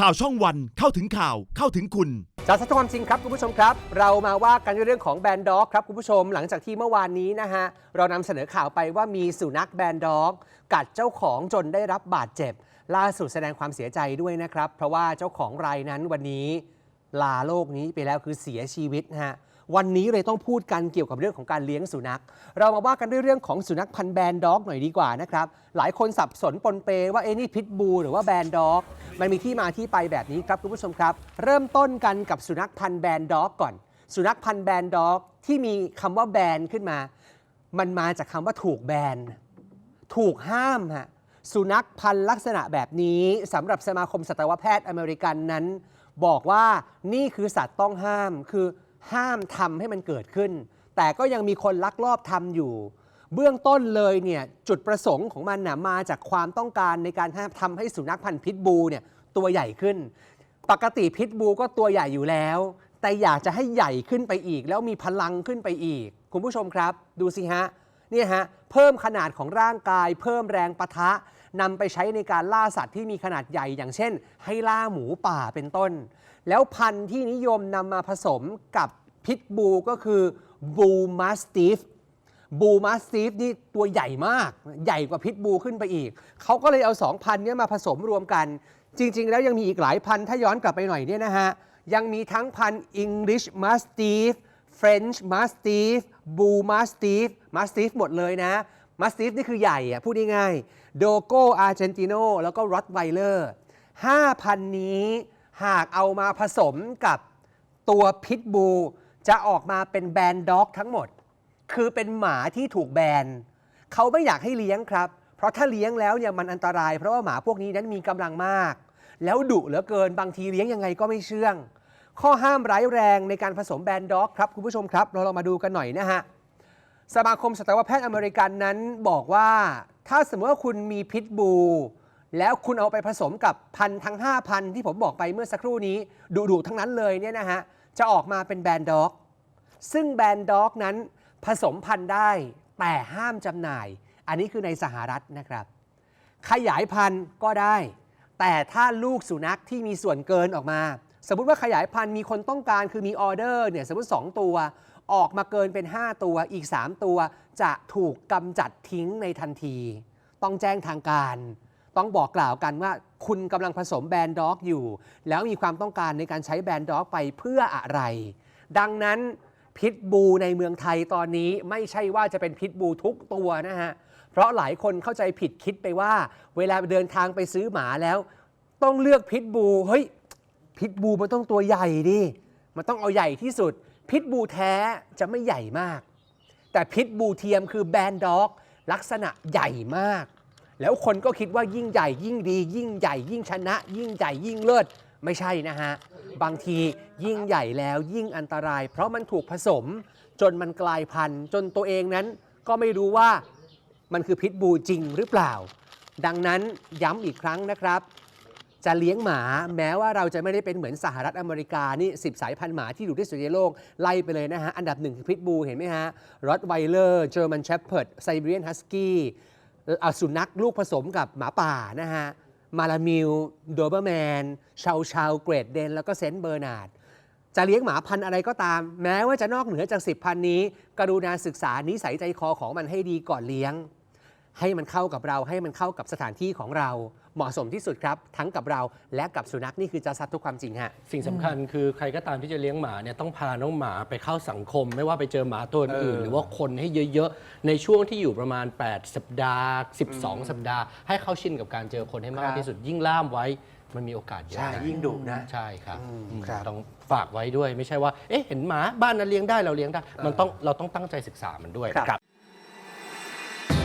ข่าวช่องวันเข้าถึงข่าวเข้าถึงคุณ จากสัตว์ความจริงครับคุณผู้ชมครับ เรามาว่ากันเรื่องของแบนด็อกครับคุณผู้ชมหลังจากที่เมื่อวานนี้นะฮะเรานำเสนอข่าวไปว่ามีสุนัขแบนด็อก กัดเจ้าของจนได้รับบาดเจ็บ ล่าสุดแสดงความเสียใจด้วยนะครับ เพราะว่าเจ้าของรายนั้นวันนี้ ลาโลกนี้ไปแล้วคือเสียชีวิตฮะวันนี้เลยต้องพูดกันเกี่ยวกับเรื่องของการเลี้ยงสุนัข เรามาว่ากันด้วยเรื่องของสุนัขพันธุ์แบนด็อกหน่อยดีกว่านะครับ หลายคนสับสนปนเปว่าเอ้นี่พิทบูหรือว่าแบนด็อก มันมีที่มาที่ไปแบบนี้ครับคุณผู้ชมครับ เริ่มต้นกันกับสุนัขพันธ์แบนด็อกก่อน สุนัขพันธ์แบนด็อกที่มีคำว่าแบนขึ้นมา มันมาจากคำว่าถูกแบน ถูกห้ามฮะสุนัขพันธ์ลักษณะแบบนี้สำหรับสมาคมสัตวแพทย์อเมริกันนั้น บอกว่านี่คือสัตว์ต้องห้ามคือห้ามทำให้มันเกิดขึ้น แต่ก็ยังมีคนลักลอบทำอยู่ เบื้องต้นเลยเนี่ยจุดประสงค์ของมันนะมาจากความต้องการในการทำให้สุนัขพันธุ์พิทบูเนี่ยตัวใหญ่ขึ้น ปกติพิทบูก็ตัวใหญ่อยู่แล้ว แต่อยากจะให้ใหญ่ขึ้นไปอีก แล้วมีพลังขึ้นไปอีก คุณผู้ชมครับ ดูสิฮะเนี่ยฮะเพิ่มขนาดของร่างกาย เพิ่มแรงปะทะนำไปใช้ในการล่าสัตว์ที่มีขนาดใหญ่อย่างเช่น ให้ล่าหมูป่าเป็นต้น แล้วพันธุ์ที่นิยมนำมาผสมกับพิทบูก็คือบูมาสติฟ บูมาสตีฟนี่ตัวใหญ่มาก ใหญ่กว่าพิทบูขึ้นไปอีก เขาก็เลยเอา2พันธุ์เนี้มาผสมรวมกัน จริง ๆ แล้วยังมีอีกหลายพันถ้าย้อนกลับไปหน่อยเนี่ยนะฮะ ยังมีทั้งพันธุ์ English Mastiff French Mastiff Bull Mastiff Mastiff หมดเลยนะ Mastiff นี่คือใหญ่อะพูดง่ายๆ Dogo Argentino แล้วก็ Rottweiler 5พันนี้หากเอามาผสมกับตัวพิทบูจะออกมาเป็นแบรนด์ด็อกทั้งหมด คือเป็นหมาที่ถูกแบนเขาไม่อยากให้เลี้ยงครับ เพราะถ้าเลี้ยงแล้วเนี่ยมันอันตราย เพราะว่าหมาพวกนี้นั้นมีกำลังมาก แล้วดุเหลือเกินบางทีเลี้ยงยังไงก็ไม่เชื่อง ข้อห้ามร้ายแรงในการผสมแบนด็อกครับคุณผู้ชมครับ เราลองมาดูกันหน่อยนะฮะสมาคมสัตวแพทย์อเมริกันนั้นบอกว่า ถ้าสมมติว่าคุณมีพิทบูแล้วคุณเอาไปผสมกับพันธุ์ทั้ง 5 พันที่ผมบอกไปเมื่อสักครู่นี้ดุๆทั้งนั้นเลยเนี่ยนะฮะจะออกมาเป็นแบนด็อก ซึ่งแบนด็อกนั้น ผสมพันธุ์ได้แต่ห้ามจำหน่าย อันนี้คือในสหรัฐนะครับ ขยายพันธุ์ก็ได้ แต่ถ้าลูกสุนัขที่มีส่วนเกินออกมา สมมติว่าขยายพันธุ์มีคนต้องการคือมีออเดอร์เนี่ยสมมติ 2 ตัว ออกมาเกินเป็น 5 ตัวอีก 3 ตัวจะถูกกำจัดทิ้งในทันที ต้องแจ้งทางการ ต้องบอกกล่าวกันว่าคุณกำลังผสมแบรนด็อกอยู่ แล้วมีความต้องการในการใช้แบรนด็อกไปเพื่ออะไร ดังนั้น พิทบูในเมืองไทยตอนนี้ไม่ใช่ว่าจะเป็นพิทบูทุกตัวนะฮะ เพราะหลายคนเข้าใจผิดคิดไปว่า เวลาเดินทางไปซื้อหมาแล้ว ต้องเลือกพิทบูเฮ้ยพิทบูมันต้องตัวใหญ่ดิมันต้องเอาใหญ่ที่สุด พิทบูแท้จะไม่ใหญ่มาก แต่พิทบูเทียมคือแบนด็อก ลักษณะใหญ่มาก แล้วคนก็คิดว่ายิ่งใหญ่ยิ่งดี ยิ่งใหญ่ยิ่งชนะ ยิ่งใหญ่ยิ่งเลิศ ไม่ใช่นะฮะ บางทียิ่งใหญ่แล้วยิ่งอันตราย เพราะมันถูกผสม จนมันกลายพันธุ์ จนตัวเองนั้นก็ไม่รู้ว่ามันคือพิทบูจริงหรือเปล่า ดังนั้นย้ำอีกครั้งนะครับ จะเลี้ยงหมาแม้ว่าเราจะไม่ได้เป็นเหมือนสหรัฐอเมริกานี่10สายพันธุ์หมาที่ดุที่สุดในโลก ไล่ไปเลยนะฮะ อันดับหนึ่งคือพิทบูเห็นไหมฮะรอตไวเลอร์เจอร์แมนเชพเพิร์ดไซบีเรียนฮัสกี้สุนัขลูกผสมกับหมาป่านะฮะ มาลามิลโดเบอร์แมนชาวชาวเกรดเดน แล้วก็เซนต์เบอร์นาร์ดจะเลี้ยงหมาพันธุ์อะไรก็ตาม แม้ว่าจะนอกเหนือจากสิบพันนี้ กรุณาศึกษานิสัยใจคอของมันให้ดีก่อนเลี้ยง ให้มันเข้ากับเราให้มันเข้ากับสถานที่ของเราเหมาะสมที่สุดครับ ทั้งกับเราและกับสุนัขนี่คือจะซัดทุกความจริงฮะ สิ่งสำคัญคือใครก็ตามที่จะเลี้ยงหมาเนี่ยต้องพาน้องหมาไปเข้าสังคม ไม่ว่าไปเจอหมาตัวอื่นเออหรือว่าคนให้เยอะๆ ในช่วงที่อยู่ประมาณ 8 สัปดาห์ 12 สัปดาห์ ให้เข้าชินกับการเจอคนให้มากที่สุดยิ่งล่ามไว้ มันมีโอกาสเยอะใช่นะ ยิ่งดุนะ ใช่ครับอืมอืมครับ ต้องฝากไว้ด้วยไม่ใช่ว่า เอ๊ะ เห็นหมาบ้านนั้นเลี้ยงได้เราเลี้ยงได้ มันต้องเราต้องตั้งใจศึกษามันด้วย ครับ